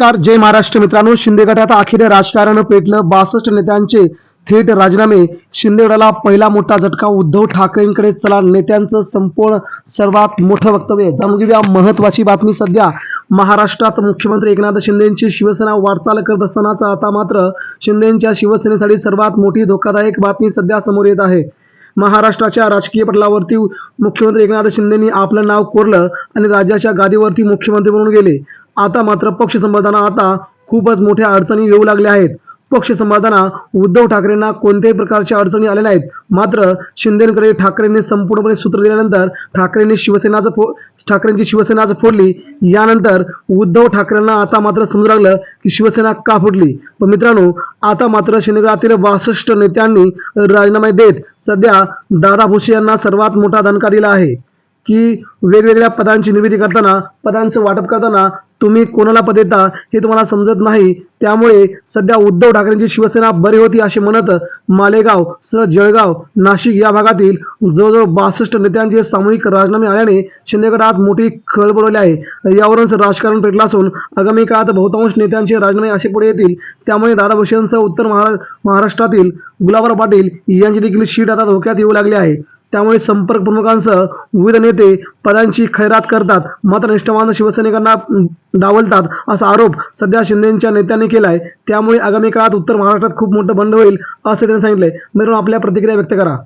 नमस्कार जय महाराष्ट्र मित्रांनो शिंदे गटात अखेर राजकारण पेटलं. बासष्ट नेत्यांचे थेट राजीनामे. शिंदे गटाला पहिला मोठा झटका. उद्धव ठाकरेंकडे चला. नेत्यांचं संपूर्ण सर्वात मोठं वक्तव्य जाणून घेऊया महत्वाची बातमी सध्या. महाराष्ट्रात मुख्यमंत्री एकनाथ शिंदेची शिवसेना वाटचाल करत असतानाच आता मात्र शिंदेच्या शिवसेनेसाठी सर्वात मोठी धोकादायक बातमी सध्या समोर येत आहे. महाराष्ट्राच्या राजकीय पटलावरती मुख्यमंत्री एकनाथ शिंदेनी आपलं नाव कोरलं आणि राज्याच्या गादीवरती मुख्यमंत्री म्हणून गेले. आता मात्र पक्ष संबंधांना आता खूपच मोठ्या अडचणी येऊ लागल्या आहेत. पक्ष संबंधांना उद्धव ठाकरेंना कोणत्याही प्रकारच्या अडचणी आलेल्या आहेत. मात्र शिंदेकडे ठाकरेंनी संपूर्णपणे सूत्र दिल्यानंतर ठाकरेंनी शिवसेनाचं फो ठाकरेंची शिवसेनाच फोडली. यानंतर उद्धव ठाकरेंना आता मात्र समजू लागलं की शिवसेना का फोडली. पण मित्रांनो आता मात्र शिंदेगडातील बासष्ट नेत्यांनी राजीनामे देत सध्या दादा भुसे यांना सर्वात मोठा दणका दिला आहे. की वेगवेगळ्या पदांची निर्मिती करताना पदांचं वाटप करताना तुम्ही कोणाला पद देता हे तुम्हाला समजत नाही. त्यामुळे सध्या उद्धव ठाकरेंची शिवसेना बरी होती असे म्हणत मालेगाव सह जळगाव नाशिक या भागातील जवळजवळ बासष्ट नेत्यांचे सामूहिक राजीनामे आल्याने शिंदेगडात मोठी खळ उडवली आहे. यावरूनच राजकारण पेटलं असून आगामी काळात बहुतांश नेत्यांचे राजीनामे असे पुढे येतील. त्यामुळे दादा उत्तर महारा महाराष्ट्रातील गुलाबराव पाटील यांची देखील शीट आता धोक्यात येऊ लागली आहे. त्यामुळे संपर्क प्रमुखांसह विविध नेते पदांची खैरात करतात. मात्र निष्ठावान शिवसैनिकांना डावलतात असा आरोप सध्या शिंदेच्या नेत्यांनी केला आहे त्यामुळे आगामी काळात उत्तर महाराष्ट्रात खूप मोठं बंड होईल असं त्यांनी सांगितलंय. मित्रांनो आपल्या प्रतिक्रिया व्यक्त करा.